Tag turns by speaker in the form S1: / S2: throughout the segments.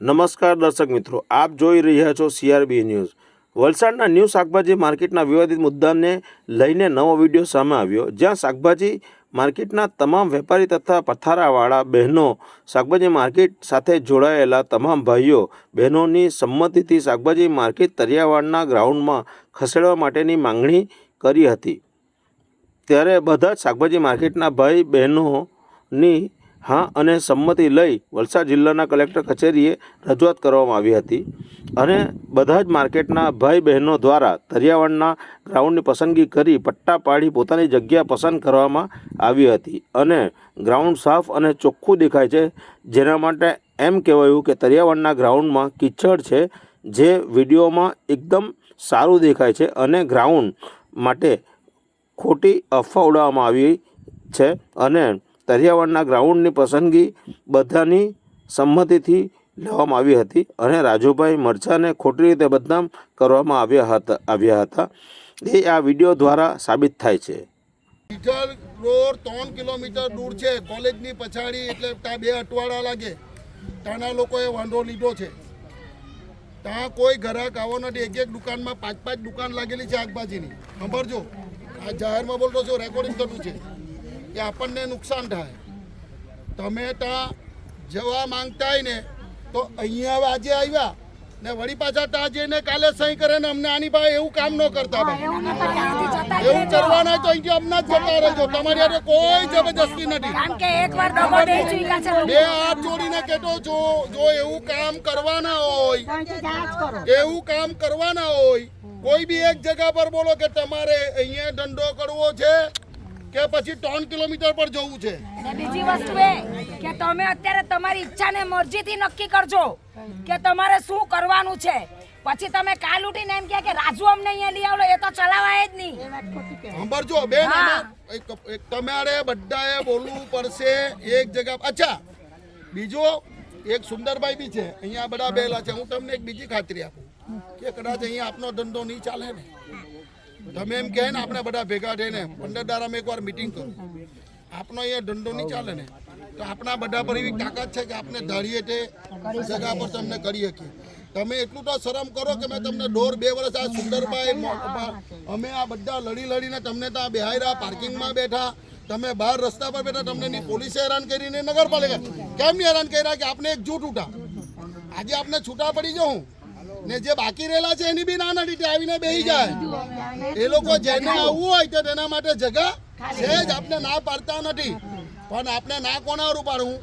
S1: નમસ્કાર દર્શક મિત્રો, આપ જોઈ રહ્યા છો સીઆરબી ન્યૂઝ. વલસાડના ન્યૂ શાકભાજી માર્કેટના વિવાદિત મુદ્દાને લઈને નવો વીડિયો સામે આવ્યો. જ્યાં શાકભાજી માર્કેટના તમામ વેપારી તથા પથારાવાળા બહેનો શાકભાજી માર્કેટ સાથે જોડાયેલા તમામ ભાઈઓ બહેનોની સંમતિથી શાકભાજી માર્કેટ તરિયાવાડના ગ્રાઉન્ડમાં ખસેડવા માટેની માંગણી કરી હતી. ત્યારે બધા જ શાકભાજી માર્કેટના ભાઈ બહેનોની હા, અને સંમતિ લઈ વલસાડ જિલ્લાના કલેક્ટર કચેરીએ રજૂઆત કરવામાં આવી હતી. અને બધા જ માર્કેટના ભાઈ બહેનો દ્વારા તરિયાવણના ગ્રાઉન્ડની પસંદગી કરી પટ્ટા પાડી પોતાની જગ્યા પસંદ કરવામાં આવી હતી. અને ગ્રાઉન્ડ સાફ અને ચોખ્ખું દેખાય છે, જેના માટે એમ કહેવાયું કે તરિયાવણના ગ્રાઉન્ડમાં કિચડ છે, જે વિડીયોમાં એકદમ સારું દેખાય છે અને ગ્રાઉન્ડ માટે ખોટી અફવા ઉડાવવામાં આવી છે. અને તરિયાવાડના ગ્રાઉન્ડની પસંદગી બધાની સંમતિથી લેવામાં આવી હતી અને રાજુભાઈ મરચાને ખોટી રીતે બદનામ કરવામાં આવ્યા હતા આવ્યા હતા. એ આ વીડિયો દ્વારા સાબિત થાય છે.
S2: ઈઠળ રોડ ત્રણ કિલોમીટર દૂર છે. કોલેજની પછાડી એટલે ત્યાં બે અટવાડા લાગે. ત્યાંના લોકોએ વાંધો લીધો છે. ત્યાં કોઈ ગ્રાહક આવો નથી. એક એક દુકાનમાં પાંચ પાંચ દુકાન લાગેલી છે શાકભાજીની સાંભળજો આ જાહેરમાં બોલતો છો રેકોર્ડિંગ થતું છે. કે આપણને નુકસાન થાય. તમે ત્યાં જવા માંગતા હોય ને તો અહીંયા આજે આવ્યા ને વળી પાછા ત્યાં જઈને કાલે સહી કરે ને અમને આની પાસે એવું કામ ન કરતા એવું કરવાના તો અહીંથી અમને જ જતા રહેજો. તમારી હારે કોઈ જબરજસ્તી નથી. બે હાથ જોડીને કેતો છો જો એવું કામ કરવાના હોય એવું કામ કરવાના હોય કોઈ બી એક જગા પર બોલો કે તમારે અહીંયા ધંધો કરવો છે કે પછી ત્રણ કિલોમીટર પર જવું છે.
S3: બીજી વસ્તુ એ કે તમે અત્યારે તમારી ઈચ્છાને મરજીથી નક્કી કરજો કે તમારે શું કરવાનું છે. પછી તમે કાલ ઉઠીને એમ કહે કે રાજુ અમને અહીંયા લઈ આવલો એ તો ચલાવાય જ નહીં.
S2: સાંભળજો બેન એક- એક તમારે બધાએ બોલવું પડશે એક જગ્યા અચ્છા બીજો એક સુંદરભાઈ બી છે અહીંયા બધા બેલા છે. હું તમને એક બીજી ખાતરી આપું કે કદાચ અહીંયા આપનો ધંધો નહીં ચાલે ને. તમે એમ કહે ને, આપણે બધા ભેગા થઈને પંદર દારામાં એકવાર મિટિંગ કરો. આપનો અહીંયા ધંધો નહીં ચાલે ને. તો આપણા બધા પર એવી તાકાત છે કે આપણે ધારીએ તે જગા પર તમને કરી શકીએ. તમે એટલું તો શરમ કરો કે મેં તમને દોઢ બે વર્ષ આ સુંદરભાઈ અમે આ બધા લડી લડીને તમને ત્યાં બેહાર્યા પાર્કિંગમાં બેઠા. તમે બહાર રસ્તા પર બેઠા, તમને પોલીસે હેરાન કરીને નગરપાલિકા કેમ નહીં હેરાન કર્યા કે આપણે એક જૂઠ ઉઠા? આજે આપણે છૂટા પડી જાઉં. ને જે બાકી રહેલા છે એની બી ના નથી તે આવીને બેહી જાય. એ લોકો જેને આવવું હોય તો તેના માટે જગા છે જ આપણે ના પાડતા નથી. પણ આપણે ના કોના હારું પાડવું?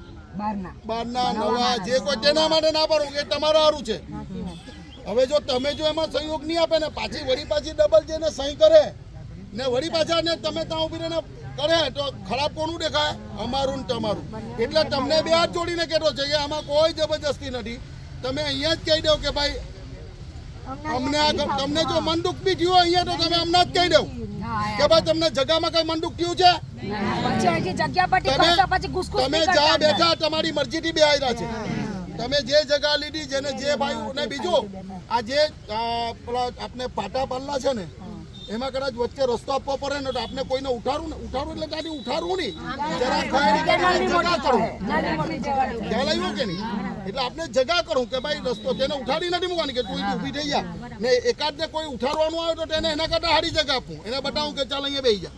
S2: બારના. નવા જે કોઈ તેના માટે ના પાડવું એ તમારું હારું છે. હવે જો તમે જો એમાં સહયોગ નહીં આપે ને પાછી વળી પાછી ડબલ જઈને સહી કરે ને વળી પાછા ને તમે ત્યાં ઊભી રહીને કરે તો ખરાબ કોનું દેખાય? અમારું ને તમારું. એટલે તમને બે હાથ જોડીને કહેતો છે કે આમાં કોઈ જબરજસ્તી નથી. તમે અહીંયા જ કહી દો કે ભાઈ અમને તમને જો મન દુઃખ બી થયું અહીંયા તો તમે અમને જ કહી દો કે ભાઈ તમને જગામાં કઈ મન દુઃખ થયું છે?
S3: જગ્યા
S2: તમે જ્યાં બેઠા તમારી મરજીથી બે આવ્યા છે. તમે જે જગા લીધી જેને જે ભાઈ ને બીજું આ જે આપણે પાટા પાલના છે ને એમાં કદાચ વચ્ચે રસ્તો આપવો પડે ને તો આપણે કોઈને ઉઠાડવું ને ઉઠાડવું એટલે ત્યાંથી ઉઠાડવું નહીં. ખ્યાલ આવ્યો કે નહીં? એટલે આપણે જગા કરું કે ભાઈ રસ્તો તેને ઉઠાડી નથી મૂકવાની કે તું ઊભી થઈ જા. ને એકાદ ને કોઈ ઉઠાડવાનું આવે તો તેને એના કરતા હારી જગા આપું. એને બતાવું કે ચાલ અહીંયા બેસી જા.